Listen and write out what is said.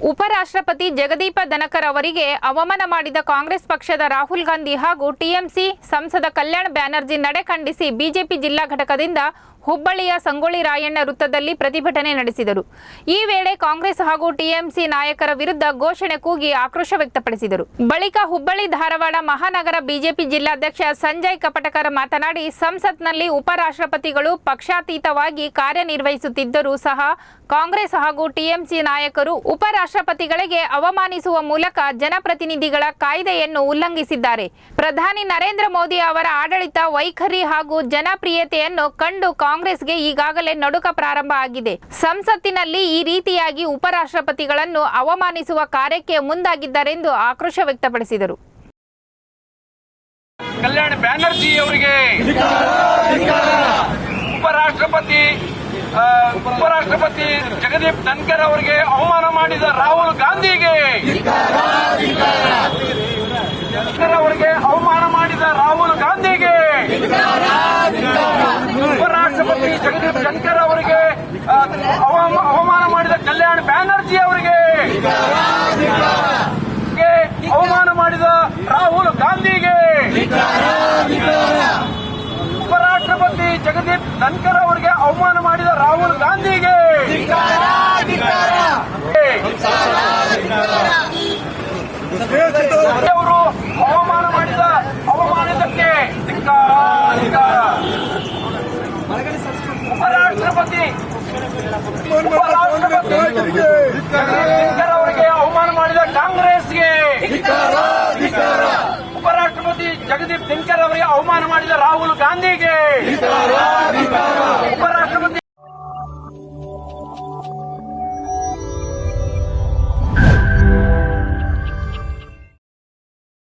ಉಪರಾಷ್ಟ್ರಪತಿ ಜಗದೀಪ ಧನಕರ್ ಅವರಿಗೆ ಅವಮಾನ ಮಾಡಿದ ಕಾಂಗ್ರೆಸ್ ಪಕ್ಷದ ರಾಹುಲ್ ಗಾಂಧಿ ಹಾಗೂ ಟಿಎಂಸಿ ಸಂಸದ ಕಲ್ಯಾಣ್ ಬ್ಯಾನರ್ಜಿ ನಡೆ ಖಂಡಿಸಿ ಬಿಜೆಪಿ ಜಿಲ್ಲಾ ಘಟಕದಿಂದ ಹುಬ್ಬಳ್ಳಿಯ ಸಂಗೊಳ್ಳಿ ರಾಯಣ್ಣ ವೃತ್ತದಲ್ಲಿ ಪ್ರತಿಭಟನೆ ನಡೆಸಿದರು. ಈ ವೇಳೆ ಕಾಂಗ್ರೆಸ್ ಹಾಗೂ ಟಿಎಂಸಿ ನಾಯಕರ ವಿರುದ್ಧ ಘೋಷಣೆ ಕೂಗಿ ಆಕ್ರೋಶ ವ್ಯಕ್ತಪಡಿಸಿದರು. ಬಳಿಕ ಹುಬ್ಬಳ್ಳಿ, ಧಾರವಾಡ, ಮಹಾನಗರ, ಬಿಜೆಪಿ ಜಿಲ್ಲಾಧ್ಯಕ್ಷ ಸಂಜಯ್ ಕಪಟಕರ್ ಮಾತನಾಡಿ, ಸಂಸತ್ನಲ್ಲಿ ಉಪರಾಷ್ಟ್ರಪತಿಗಳು ಪಕ್ಷಾತೀತವಾಗಿ ಕಾರ್ಯನಿರ್ವಹಿಸುತ್ತಿದ್ದರೂ ಸಹ ಕಾಂಗ್ರೆಸ್ ಹಾಗೂ ಟಿಎಂಸಿ ನಾಯಕರು ಉಪರಾಷ್ಟ್ರಪತಿಗಳಿಗೆ ಅವಮಾನಿಸುವ ಮೂಲಕ ಜನಪ್ರತಿನಿಧಿಗಳ ಕಾಯ್ದೆಯನ್ನು ಉಲ್ಲಂಘಿಸಿದ್ದಾರೆ. ಪ್ರಧಾನಿ ನರೇಂದ್ರ ಮೋದಿ ಅವರ ಆಡಳಿತ, ವೈಖರಿ ಹಾಗೂ ಜನಪ್ರಿಯತೆಯನ್ನು ಕಂಡು ಕಾಂಗ್ರೆಸ್ಗೆ ಈಗಾಗಲೇ ನಡುಕ ಪ್ರಾರಂಭ ಆಗಿದೆ. ಸಂಸತ್ತಿನಲ್ಲಿ ಈ ರೀತಿಯಾಗಿ ಉಪರಾಷ್ಟ್ರಪತಿಗಳನ್ನು ಅವಮಾನಿಸುವ ಕಾರ್ಯಕ್ಕೆ ಮುಂದಾಗಿದ್ದಾರೆಂದು ಆಕ್ರೋಶ ವ್ಯಕ್ತಪಡಿಸಿದರು. ಕಲ್ಯಾಣ ಬ್ಯಾನರ್ಜಿ ಅವರಿಗೆ ಉಪರಾಷ್ಟ್ರಪತಿ ಉಪರಾಷ್ಟ್ರಪತಿ ಜಗದೀಪ್ ಧನ್ಕರ್ ಅವರಿಗೆ ಅವಮಾನ ಮಾಡಿದ ರಾಹುಲ್ ಗಾಂಧಿಗೆ ಧನ್ಕರ್ ಅವರಿಗೆ ಅವಮಾನ ಮಾಡಿದ ರಾಹುಲ್ ಗಾಂಧಿಗೆ ಜಗದೀಪ್ ಧನ್ಕರ್ ಅವರಿಗೆ ಅವಮ- ಅವಮಾನ ಮಾಡಿದ ಕಲ್ಯಾಣ್ ಬ್ಯಾನರ್ಜಿ ಅವರಿಗೆ. ಅವಮಾನ ಮಾಡಿದ ರಾಹುಲ್ ಗಾಂಧಿಗೆ. ಉಪರಾಷ್ಟ್ರಪತಿ ಜಗದೀಪ್ ಧನ್ಕರ್ ಅವರಿಗೆ ಅವಮಾನ ಮಾಡಿದ ರಾಹುಲ್ ಗಾಂಧಿಗೆ. ಅವರು ಅವಮಾನ ಮಾಡಿದ ಅವಮಾನದಕ್ಕೆ ಉಪರಾಷ್ಟ್ರಪತಿ ಅವರಿಗೆ ಅವಮಾನ ಮಾಡಿದ ಕಾಂಗ್ರೆಸ್ಗೆ ಉಪರಾಷ್ಟ್ರಪತಿ ಜಗದೀಪ್ ಧನ್ಕರ್ ಅವರಿಗೆ ಅವಮಾನ ಮಾಡಿದ ರಾಹುಲ್ ಗಾಂಧಿಗೆ